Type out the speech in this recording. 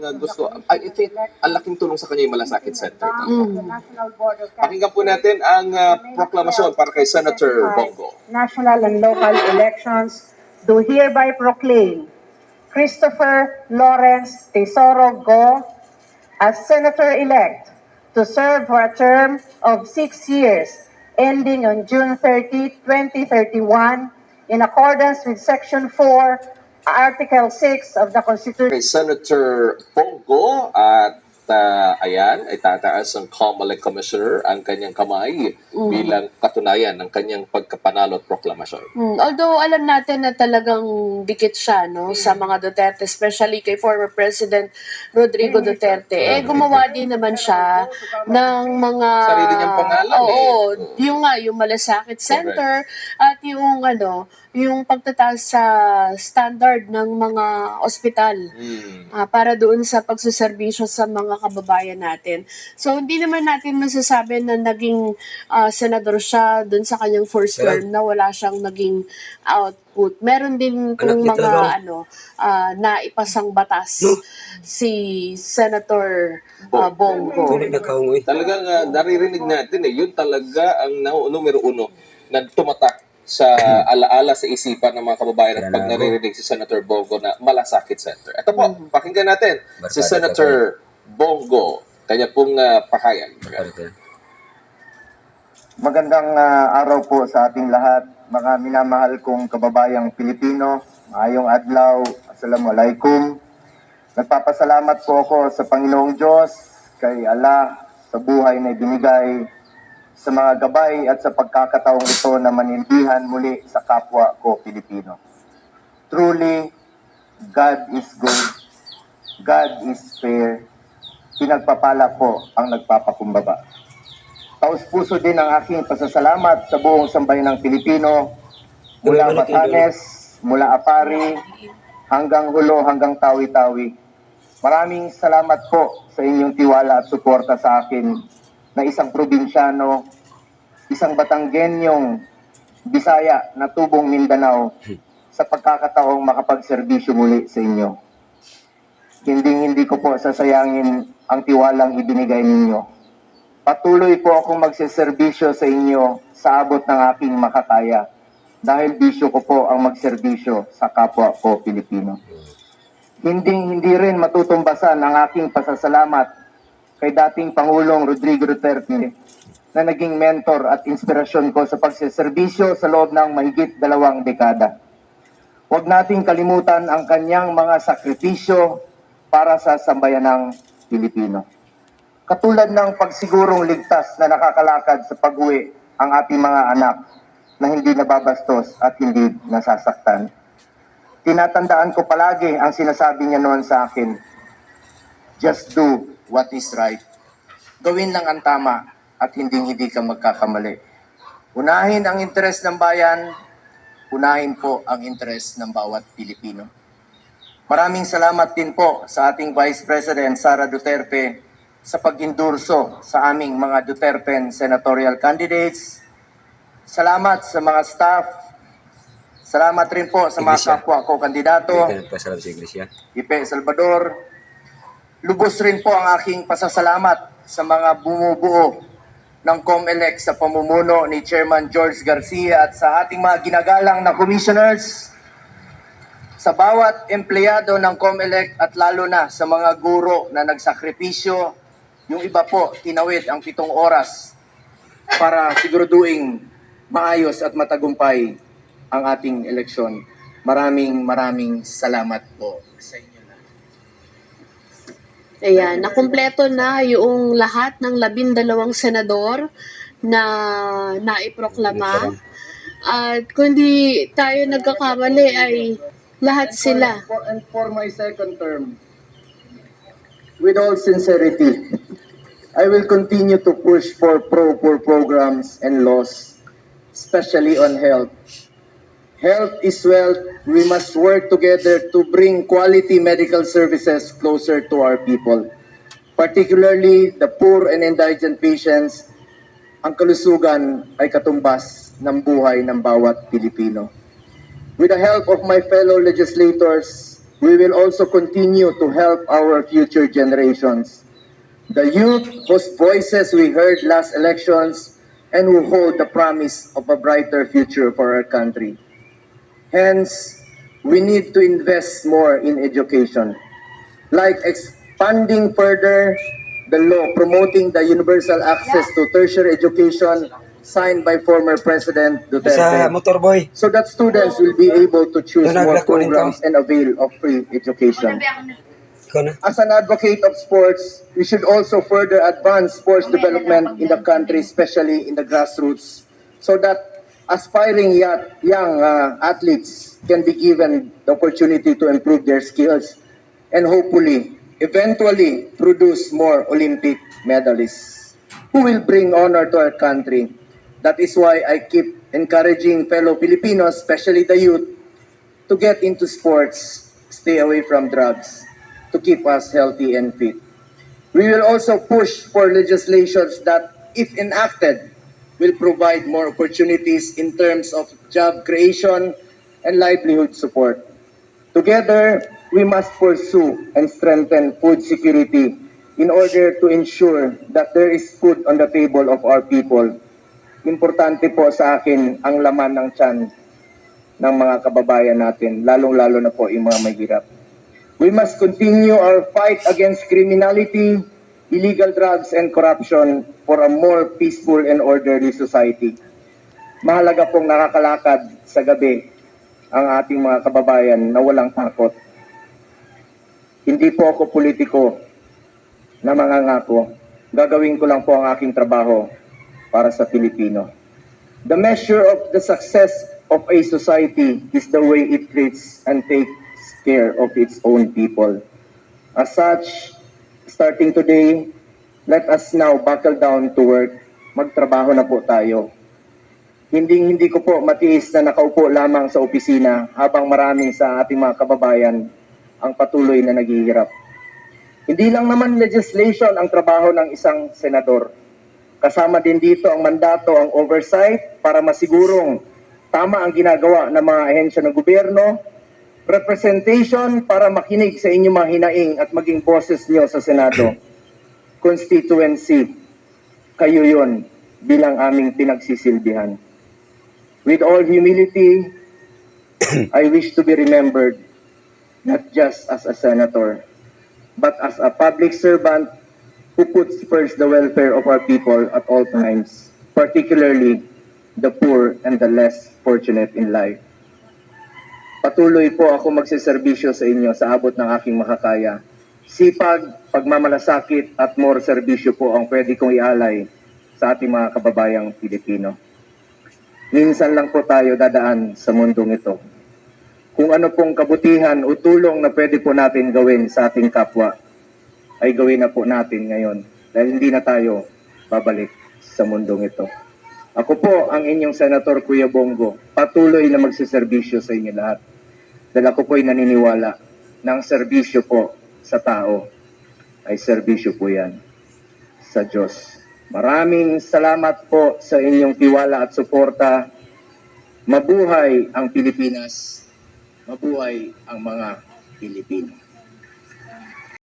nga gusto, ay, ito, ang laking tulong sa kanya yung Malasakit Center. Mm. Pakinggan po natin ang ah, proklamasyon para kay Senator Bongo. National and local elections do hereby proclaim Christopher Lawrence Tesoro Go as Senator-elect to serve for a term of six years ending on June 30, 2031 in accordance with Section 4, Article 6 of the Constitution. Senator Bongo at ah, ayan, ay tataas ang COMELEC Commissioner ang kanyang kamay bilang katunayan ng kanyang pagkapanalo at proklamasyon. Hmm, Although alam natin na talagang dikit siya no sa mga Duterte, especially kay former President Rodrigo Duterte. Eh gumawa din naman siya ng mga Sarili niyang pangalan, Oo, eh. yung nga yung Malasakit Center at yung ano, yung pagtataas sa standard ng mga ospital. Hmm. Ah, para doon sa pagsuserbisyo sa mga kababayan natin. So, hindi naman natin masasabi na naging ah, senador siya doon sa kanyang first term na wala siyang naging output. Meron din kung mga talaga. ano, ah, naipasang batas No. si Senator ah, Bongo. Talagang ah, naririnig natin eh, yun talaga ang numero uno na tumatak sa alaala sa isipan ng mga kababayan at pag ako. naririnig si Senator Bongo na Malasakit Center. Ito po, pakinggan natin si Senator Bongo. Kanya pong uh, pahayag. Magandang ah, araw po sa ating lahat, mga minamahal kong kababayang Pilipino. Ngayong adlaw, Assalamualaikum. Nagpapasalamat po ako sa Panginoong Diyos, kay Allah, sa buhay na ibinigay, sa mga gabay at sa pagkakataong ito na manindihan muli sa kapwa ko Pilipino. Truly, God is good, God is fair, pinagpapala ko ang nagpapakumbaba. Taos puso din ang aking pasasalamat sa buong sambayan ng Pilipino, mula Batanes, mula Apari, hanggang Hulo, hanggang Tawi-Tawi. Maraming salamat po sa inyong tiwala at suporta sa akin na isang probinsyano, isang Batanggenyong Bisaya na tubong Mindanao sa pagkakataong makapagserbisyo muli sa inyo. Hindi hindi ko po sasayangin ang tiwalang ibinigay ninyo. Patuloy po akong magseserbisyo sa inyo sa abot ng aking makakaya dahil bisyo ko po ang magserbisyo sa kapwa ko Pilipino. Hindi hindi rin matutumbasan ang aking pasasalamat kay dating Pangulong Rodrigo Duterte na naging mentor at inspirasyon ko sa pagseserbisyo sa loob ng mahigit dalawang dekada. Huwag nating kalimutan ang kanyang mga sakripisyo para sa sambayanang Pilipino. Katulad ng pagsigurong ligtas na nakakalakad sa pag-uwi ang ating mga anak na hindi nababastos at hindi nasasaktan. Tinatandaan ko palagi ang sinasabi niya noon sa akin, just do what is right. Gawin lang ang tama at hindi hindi ka magkakamali. Unahin ang interes ng bayan, unahin po ang interes ng bawat Pilipino. Maraming salamat din po sa ating Vice President Sara Duterte sa pag-endurso sa aming mga Duterpen senatorial candidates. Salamat sa mga staff. Salamat rin po sa mga kapwa ko kandidato. Ipe Salvador. Lubos rin po ang aking pasasalamat sa mga bumubuo ng COMELEC sa pamumuno ni Chairman George Garcia at sa ating mga ginagalang na commissioners, sa bawat empleyado ng COMELEC at lalo na sa mga guro na nagsakripisyo, yung iba po tinawid ang pitong oras para siguraduing maayos at matagumpay ang ating eleksyon. Maraming maraming salamat po sa inyo lahat. Ayan, nakumpleto na yung lahat ng labindalawang senador na naiproklama. At kung di tayo nagkakamali ay lahat sila. And for my second term, with all sincerity, I will continue to push for pro-poor programs and laws, especially on health. Health is wealth. We must work together to bring quality medical services closer to our people, particularly the poor and indigent patients. Ang kalusugan ay katumbas ng buhay ng bawat Pilipino. With the help of my fellow legislators, we will also continue to help our future generations. The youth whose voices we heard last elections and who hold the promise of a brighter future for our country. Hence, we need to invest more in education, like expanding further the law promoting the universal access to tertiary education signed by former President Sa Duterte motor boy. so that students will be able to choose Doon more programs and avail of free education. Ikaw na. As an advocate of sports, we should also further advance sports development in the country, especially in the grassroots, so that aspiring young, young uh, athletes can be given the opportunity to improve their skills and hopefully, eventually, produce more Olympic medalists who will bring honor to our country. That is why I keep encouraging fellow Filipinos, especially the youth, to get into sports, stay away from drugs, to keep us healthy and fit. We will also push for legislations that, if enacted, will provide more opportunities in terms of job creation and livelihood support. Together, we must pursue and strengthen food security in order to ensure that there is food on the table of our people. Importante po sa akin ang laman ng tiyan ng mga kababayan natin, lalong-lalo na po yung mga mahirap. We must continue our fight against criminality, illegal drugs, and corruption for a more peaceful and orderly society. Mahalaga pong nakakalakad sa gabi ang ating mga kababayan na walang takot. Hindi po ako politiko na mangangako. Gagawin ko lang po ang aking trabaho para sa Pilipino. The measure of the success of a society is the way it treats and takes care of its own people. As such, starting today, let us now buckle down to work. Magtrabaho na po tayo. Hindi hindi ko po matiis na nakaupo lamang sa opisina habang marami sa ating mga kababayan ang patuloy na naghihirap. Hindi lang naman legislation ang trabaho ng isang senador. Kasama din dito ang mandato, ang oversight para masigurong tama ang ginagawa ng mga ahensya ng gobyerno, representation para makinig sa inyong mga hinaing at maging boses niyo sa Senado, constituency, kayo yon bilang aming pinagsisilbihan. With all humility, I wish to be remembered not just as a senator, but as a public servant who puts first the welfare of our people at all times, particularly the poor and the less fortunate in life. Patuloy po ako magsiservisyo sa inyo sa abot ng aking makakaya. Sipag, pagmamalasakit at more serbisyo po ang pwede kong ialay sa ating mga kababayang Pilipino. Minsan lang po tayo dadaan sa mundong ito. Kung ano pong kabutihan o tulong na pwede po natin gawin sa ating kapwa, ay gawin na po natin ngayon dahil hindi na tayo babalik sa mundong ito. Ako po ang inyong Senator Kuya Bongo, patuloy na magsiservisyo sa inyo lahat. Dahil ako po'y naniniwala ng serbisyo po sa tao ay serbisyo po yan sa Diyos. Maraming salamat po sa inyong tiwala at suporta. Mabuhay ang Pilipinas. Mabuhay ang mga Pilipino.